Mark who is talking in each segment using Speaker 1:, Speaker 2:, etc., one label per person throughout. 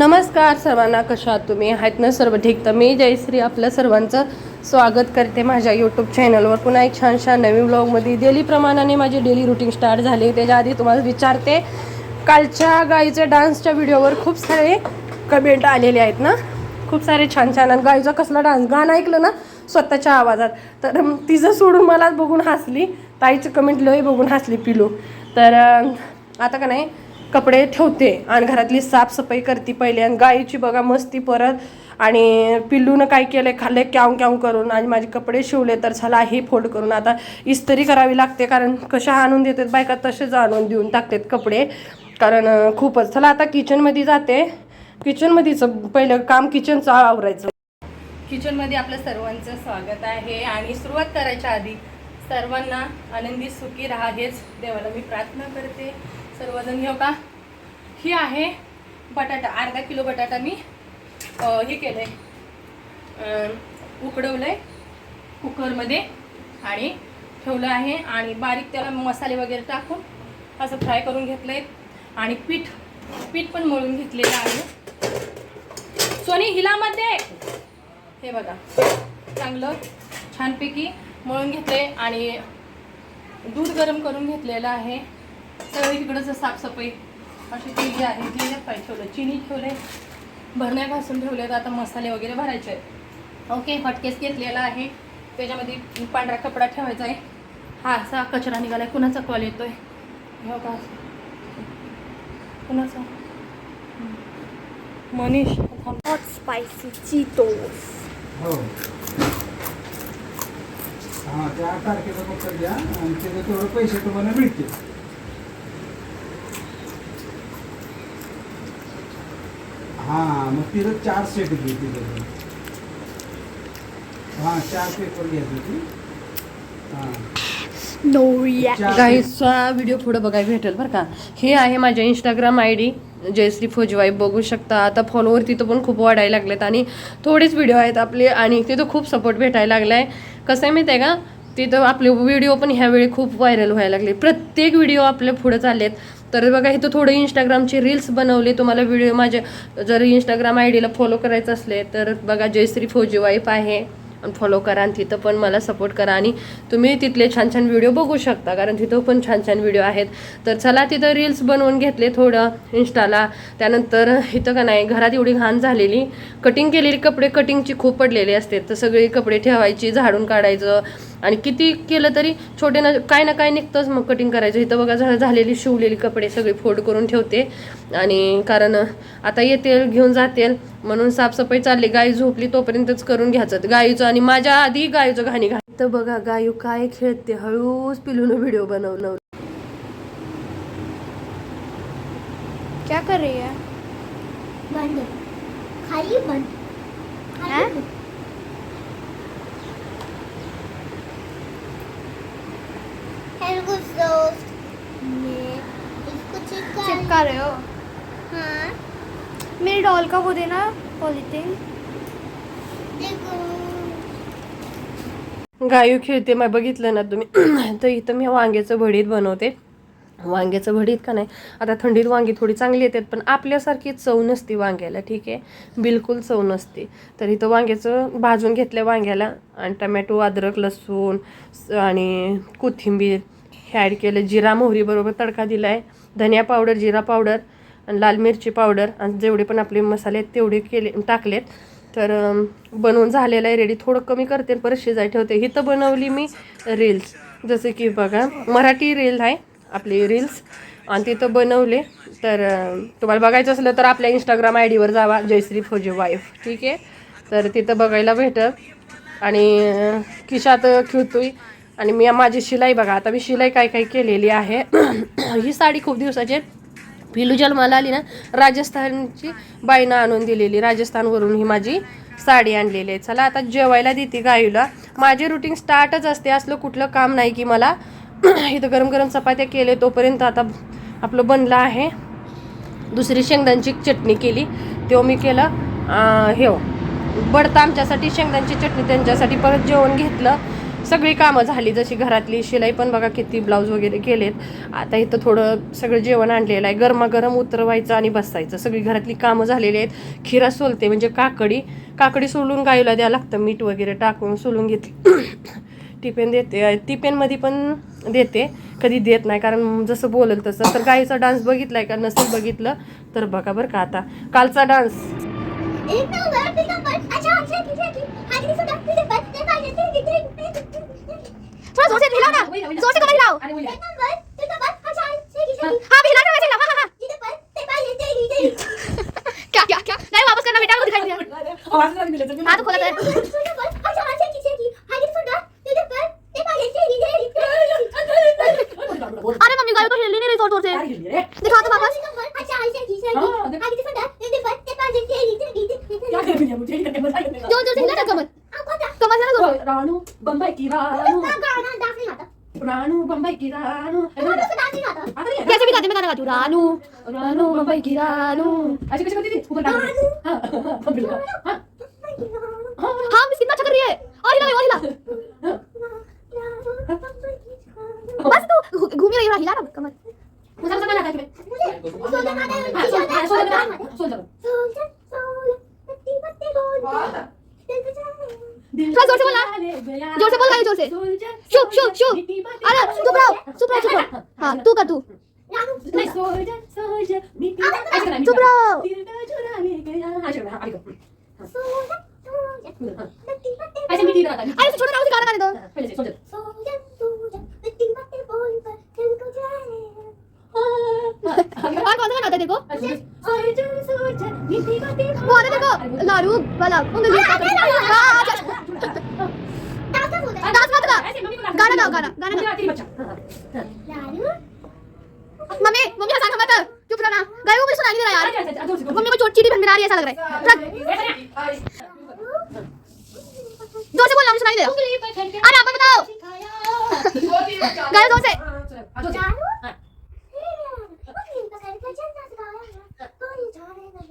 Speaker 1: नमस्कार सर्वांना कशा तुम्ही? आहेत ना सर्व ठीक? तर मी जयश्री आपल्या सर्वांचं स्वागत करते माझ्या यूट्यूब चॅनलवर पुन्हा एक छान छान नवीन ब्लॉगमध्ये डेली प्रमाणाने माझी डेली रुटीन स्टार्ट झाली. त्याच्या आधी तुम्हाला विचारते कालच्या गाईच्या डान्सच्या व्हिडिओवर खूप सारे कमेंट आलेले आहेत ना? खूप सारे छान छान आणि गाईचा कसला डान्स? गाणं ऐकलं ना स्वतःच्या आवाजात. तर तिचं सोडून मला बघून हसली. ताईचं कमेंट लय बघून हसली पिलू. तर आता का नाही कपडे ठेवते आणि घरातली साफसफाई करते पहिले. आणि गाईची बघा मस्ती परत. आणि पिल्लूनं काय केलं खाल्ले क्याव क्याव करून. आणि माझे कपडे शिवले तर चला हे फोल्ड करून. आता इस्त्री करावी लागते कारण कशा आणून देतात बायका तसेच आणून देऊन टाकतात कपडे. कारण खूपच. चला आता किचनमध्ये जाते. किचनमध्येच पहिलं काम किचनचं आवरायचं. किचनमध्ये आपलं सर्वांचं स्वागत आहे. आणि सुरुवात करायच्या आधी सर्वांना आनंदी सुखी राहा हेच देवाला मी प्रार्थना करते. सर्वजण घेऊ हो का? ही आहे बटाटा अर्धा किलो बटाटा मी हे केलं आहे उकडवलं आहे कुकरमध्ये आणि ठेवलं आहे आणि बारीक त्याला मसाले वगैरे टाकून असं फ्राय करून घेतलं आहे आणि पीठ पीठ पण मळून घेतलेलं आहे. सोनी हिलामध्ये! हे बघा चांगलं छानपैकी मळून घेतले आणि दूध गरम करून घेतलेलं आहे. सगळी तिकडंच साफसफाई अशी केली आहे क्लिअर पाय ठेवलं. चिनी ठेवले भरण्या घासून ठेवलेत आता मसाले वगैरे भरायचे आहेत. ओके हटकेस घेतलेला आहे. त्याच्यामध्ये पांढरा कपडा ठेवायचा आहे. हा असा कचरा निघाला आहे कुणाचा कॉल येतोय? हो का कुणाचा? मनीष.
Speaker 2: हॉट स्पायसी चीटोस
Speaker 3: हो. हां त्या तारखेचं फक्त द्या आणि त्याचे तेवढे पैसे तुम्हाला मिळतील. हां मग तिथं चार सेट घे तिथं. हां चार पेपर ती हां.
Speaker 2: रिॲक्ट
Speaker 1: गाईचा व्हिडिओ पुढे बघायला भेटेल बरं का. हे आहे माझ्या इंस्टाग्राम आय डी जयश्री फौजवाई. बघू शकता आता फॉलोवर तिथं पण खूप वाढायला लागलेत आणि थोडेच व्हिडिओ आहेत आपले आणि तिथं खूप सपोर्ट भेटायला लागला आहे कसं आहे माहिती आहे का? तिथं आपले व्हिडिओ पण ह्यावेळी खूप व्हायरल व्हायला लागले. प्रत्येक व्हिडिओ आपले पुढे चाललेत. तर बघा इथं थोडे इंस्टाग्रामचे रील्स बनवले. तुम्हाला व्हिडिओ माझ्या जर इंस्टाग्राम आय डीला फॉलो करायचं असले तर बघा जयश्री फौजी वाईफ आहे. फॉलो करा आणि तिथं पण मला सपोर्ट करा. आणि तुम्ही तिथले छान छान व्हिडिओ बघू शकता कारण तिथं पण छान छान व्हिडिओ आहेत. तर चला तिथं रील्स बनवून घेतले थोडं इंस्टाला त्यानंतर इथं का नाही घरात एवढी घाण झालेली. कटिंग केलेली कपडे कटिंगची खूप पडलेले असते. तर सगळे कपडे ठेवायची झाडून काढायचं. आणि किती केलं तरी छोटे ना काय ना काय निघतंच मग कटिंग करायचं. इथं बघा झा- झालेली शिवलेली कपडे सगळे फोल्ड करून ठेवते. आणि कारण आता येतील घेऊन जातील. म्हणून साफसफाई चालली गाय झोपली तोपर्यंतच करून घ्यायचं. गायीचं आणि माझ्या आधी गायीचं घाणी घाण. तर बघा गायू काय खेळते हळूच पिलून व्हिडिओ बनवलं.
Speaker 2: क्या कर रही है?
Speaker 4: बंद. खाली बंद? हेलो दोस्त मैं इसको चिपका
Speaker 2: चिपका रहे हाँ? मेरी डॉल का वो देना पॉलिथिन?
Speaker 1: गायू खेळते मग बघितलं ना तुम्ही. तर इथं मी वांग्याचं भडीत बनवते. वांग्याचं भडीत का नाही? आता थंडीत वांगी थोडी चांगली येतात पण आपल्यासारखी चव नसते वांग्याला ठीक आहे? बिलकुल चव नसते. तर इथं वांग्याचं भाजून घेतलं वांग्याला आणि टमॅटो अद्रक लसूण स- आणि कोथिंबीर. हे ॲड केलं जिरा मोहरी बरोबर तडका दिला आहे धनिया पावडर जिरा पावडर. आणि लाल मिरची पावडर आणि जेवढे पण आपले मसाले आहेत तेवढे केले टाकलेत. तर बनवून झालेलं आहे रेडी थोडं कमी करते परत शिजाय ठेवते. ही तर बनवली मी रील्स जसे की बघा मराठी रील आहे आपली रील्स आणि तिथं बनवले. तर तुम्हाला बघायचं असलं तर आपल्या इंस्टाग्राम आय डीवर जावा जयश्री फौजी वाईफ ठीक आहे? तर तिथं बघायला भेटत आणि अं, खिशात खेळतोय. आणि मी माझी शिलाई बघा आता मी शिलाई काय काय केलेली आहे. ही साडी खूप दिवसाची आहे. पिलू जन्माला आली ना राजस्थानची बाईनं आणून दिलेली. राजस्थानवरून ही माझी साडी आणलेली आहे. चला आता जेवायला देते गायूला माझे रुटीन स्टार्टच असते. असलं कुठलं काम नाही की मला. इथं गरम गरम चपात्या केले तोपर्यंत आता आपलं बनलं आहे. दुसरी शेंगदांची चटणी केली. तेव्हा मी केलं हे हो. बडता आमच्यासाठी शेंगदांची चटणी त्यांच्यासाठी. परत जेवण घेतलं. सगळी कामं झाली जशी घरातली शिलाई पण बघा किती ब्लाऊज वगैरे केलेत. आता इथं थोडं सगळं जेवण आणलेलं आहे. गरमागरम उतरवायचं आणि बसायचं. सगळी घरातली कामं झालेली आहेत. खिरा सोलते म्हणजे काकडी काकडी सोलून गाईला द्यावं लागतं. मीठ वगैरे टाकून सोलून घेते टिपेन देते. टिपेनमध्ये पण देते. कधी देत नाही कारण जसं बोलल तसं. तर गाईचा डान्स बघितलाय का? नसेल बघितलं तर बघा बरं का आता. कालचा डान्स
Speaker 4: एक नंबर पिका पर अच्छा अच्छा ठीक है हां किसी सुना तुझे पर ते पाहिजे ते ते
Speaker 2: थोड़ा जोर से हिलाओ ना जोर हाँ के हाँ हाँ क्या क्या क्या? नहीं वापस करना बेटा वो दिखाई दिया. हाँ
Speaker 4: हां
Speaker 2: अरे मम्मी गाय तो हिल ही नहीं से दिखा तो वापस
Speaker 4: अच्छा से की से की हां किसी सुना तुझे पर ते पाहिजे ते ते
Speaker 2: जोर जोर से हिला ना कमर कमर से ना जोर
Speaker 5: राणू बंबई की राणू
Speaker 4: गाना डांस नहीं आता
Speaker 5: राणू बंबई की राणू
Speaker 4: गाना डांस नहीं आता
Speaker 2: कैसे भी गाते मैं गाना गाती हूँ रानू रानू मुंबई की रानू
Speaker 5: अशी कशी करते ती ऊपर डाल हां हाँ
Speaker 2: मिस कितना अच्छा कर रही है और हिला और हिला बस तू घूम रही है हिला ना कमर
Speaker 5: मुझे समझ आता है तुम्हें
Speaker 4: सोल
Speaker 2: थोड़ा जोर से बोलना जोर से बोल जोर से शुभ शुभ शुभ अरे चुप रहो चुप रहो चुप रहो हाँ तू कर तू
Speaker 5: नहीं सोल्जर सोल्जर मीठी ऐसे करना
Speaker 2: चुप रहो
Speaker 5: दिल का चुरा ले गया हां चलो हां आगे
Speaker 4: सोल सोल पत्ती पत्ती
Speaker 5: ऐसे मीठी गाता
Speaker 2: अरे छोटा ना उसे गाना गाने दो
Speaker 5: पहले से सोल्जर
Speaker 4: सोल सोल पत्ती पत्ती बोल पर दिल को जाने
Speaker 2: और कौन सा गाना आता है देखो
Speaker 5: सोल्जर सोल्जर
Speaker 2: मत कर गाना गाओ गाना गाना मम्मी मम्मी मत। चुप रहना। गाय वो मुझे सुनाई नहीं रहा
Speaker 5: अच्छा
Speaker 2: यार मम्मी को चोट चीटी बन आ रही है ऐसा लग रहा है। जोर से बोलना मुझे सुनाई नहीं दे रहा। अरे आप बताओ। गाय जोर से
Speaker 4: लाडू पकड़ के चलना सिखाया कोई जाने ना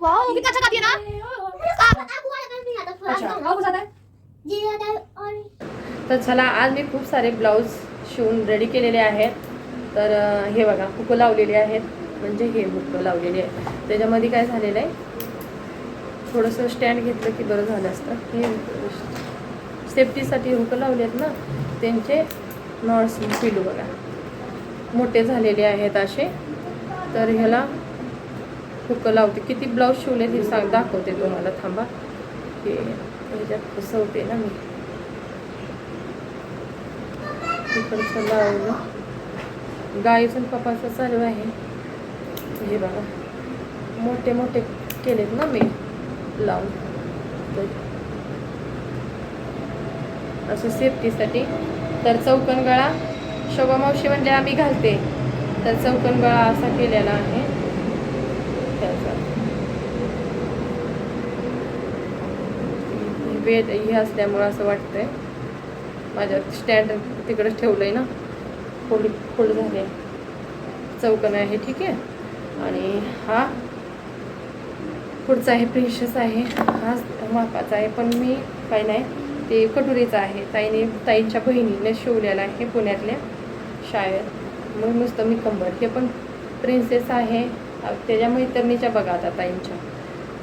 Speaker 2: वाओ कितना अच्छा गाती है ना
Speaker 4: आपको वाला कर नहीं आता
Speaker 5: अच्छा
Speaker 4: थोड़ा
Speaker 5: और कुछ आता है
Speaker 4: ये आता है और
Speaker 1: तर चला आज मी खूप सारे ब्लाऊज शिवून रेडी केलेले आहेत. तर हे बघा हुकं लावलेले आहेत. म्हणजे हे हुकं लावलेले आहे त्याच्यामध्ये काय झालेलं आहे? थोडंसं स्टँड घेतलं की बरं झालं असतं. हे सेफ्टीसाठी हुकं लावले आहेत ना त्यांचे नॉट्स पिलू बघा. मोठे झालेले आहेत असे. तर ह्याला हुकं लावते. किती ब्लाऊज शिवले ते सांग दाखवते तुम्हाला. थांबा. हे ह्याच्यात फसवते ना मी. तिकडचं लावलं. गाईचं कपाचं चालू आहे. हे बघा. मोठे मोठे केलेत ना मी. लावून. असं सेफ्टीसाठी. तर चौकन गळा. शोभा मावशी म्हणजे आम्ही घालते. तर चौकन गळा असा केलेला आहे. त्याचा. वेद हे असल्यामुळं असं वाटतंय. माझ्या स्टँड तिकडंच ठेवलंय ना. फोल्ड फोल्ड झाले चौकन आहे ठीक आहे. आणि हा पुढचा आहे प्रिन्शस आहे. हा मापाचा आहे पण मी काय नाही ते कटुरीचा आहे. ताईने ताईंच्या बहिणीने शिवलेला आहे पुण्यातल्या शाळेत. मग नुसतं मी कंबर हे पण प्रिन्सेस आहे. त्याच्या मैत्रिणीच्या बघा आता ताईंच्या.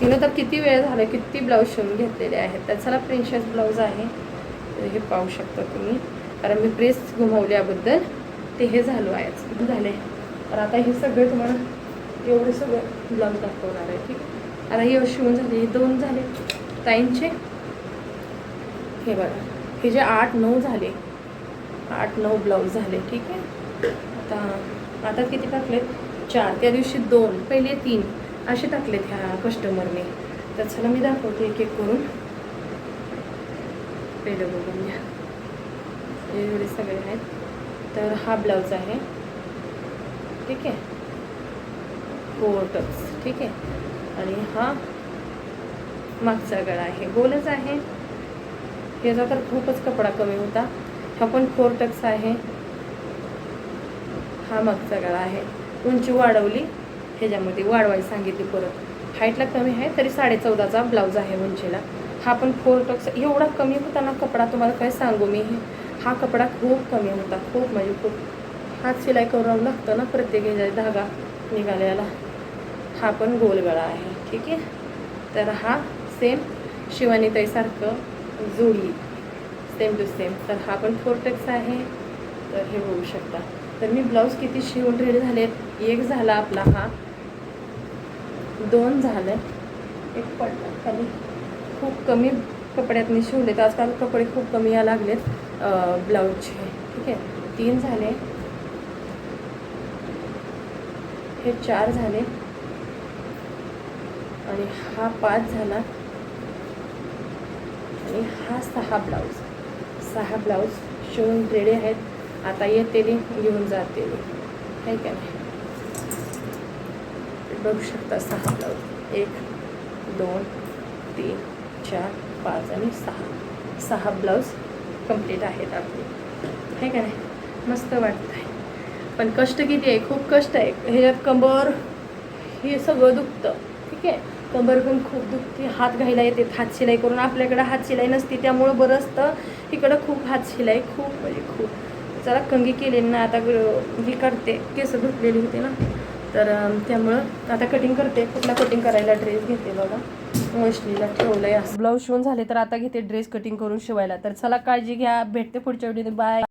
Speaker 1: तिनं तर किती वेळ झाला किती ब्लाऊज शिवून घेतलेले आहेत. त्याचाला प्रिन्सेस ब्लाऊज आहे. तर हे पाहू शकता तुम्ही. कारण मी प्रेस घुमवल्याबद्दल ते हे झालो आहे झाले तर आता हे सगळे तुम्हाला एवढे सगळं ब्लाऊज दाखवणार आहे ठीक आहे? आता हे शिवून झाले हे दोन झाले. ताईंचे. हे बघा. हे जे आठ नऊ झाले. आठ नऊ ब्लाऊज झाले ठीक आहे? आता आता किती टाकले चार. त्या दिवशी दोन पहिले तीन. असे टाकलेत ह्या कस्टमरने तर चला मी दाखवते एक एक करून. पहिलं बघून घ्या. एवढे सगळे आहेत. तर हा ब्लाऊज आहे. ठीक आहे? कोटच. ठीक आहे? आणि हा मागचा गळा आहे. गोलच आहे. ह्याचा तर खूपच कपडा कमी होता. हा पण फोर टक्स आहे. हा मागचा गळा आहे. उंची वाढवली. ह्याच्यामध्ये वाढवायला सांगितली परत. हाईटला कमी आहे तरी साडे चौदाचा ब्लाऊज आहे उंचीला. हा पण फोर टक्स एवढा कमी होता ना कपडा तुम्हाला काय सांगू मी? हा कपडा खूप कमी होता खूप म्हणजे खूप. हात शिलाई करावं लागतं ना प्रत्येक ह्याच्या धागा निघालेला. हा पण गोल गळा आहे ठीक आहे? तर हा सेम शिवानीताईसारखं जोडी सेम टू सेम तर हा पण फोर टक्स आहे. तर हे बघू शकता. तर मी ब्लाऊज किती शिवून रेडी झाले? एक झाला आपला हा. दोन झालं. एक पडला खाली. खूप कमी कपड्यात मी शिवलेत. आजकाल कपडे खूप कमी या लागलेत. ब्लाऊजचे. ठीक आहे? तीन झाले. हे चार झाले. आणि हा पाच झाला. आणि हा सहा ब्लाऊज. सहा ब्लाऊज शिवून रेडी आहेत. आता येते घेऊन जाते आहे का नाही? बघू शकता सहा ब्लाऊज. एक दोन तीन चार पाच आणि सहा. सहा ब्लाऊज कंप्लीट आहेत आपले. आहे का नाही? मस्त वाटत आहे पण कष्ट किती आहे? खूप कष्ट आहे. ह्याच्यात कंबर हे सगळं दुखतं. ठीक आहे? कंबर पण खूप दुखते. हात घायला येते. हात शिलाई करून आपल्याकडे हात शिलाई नसते. त्यामुळं बरं असतं. इकडं खूप हात शिलाई. खूप म्हणजे खूप. जरा कंगी केली ना आता हे ही करते. केस धुतलेली होते ना. तर त्यामुळं आता कटिंग करते. कुठला कटिंग करायला ड्रेस घेते बघा. मोस्टलीला ठेवलंय ब्लाऊज शिवून झाले तर आता घेते ड्रेस कटिंग करून शिवायला. तर चला काळजी घ्या. भेटते पुढच्या व्हिडिओ बाय.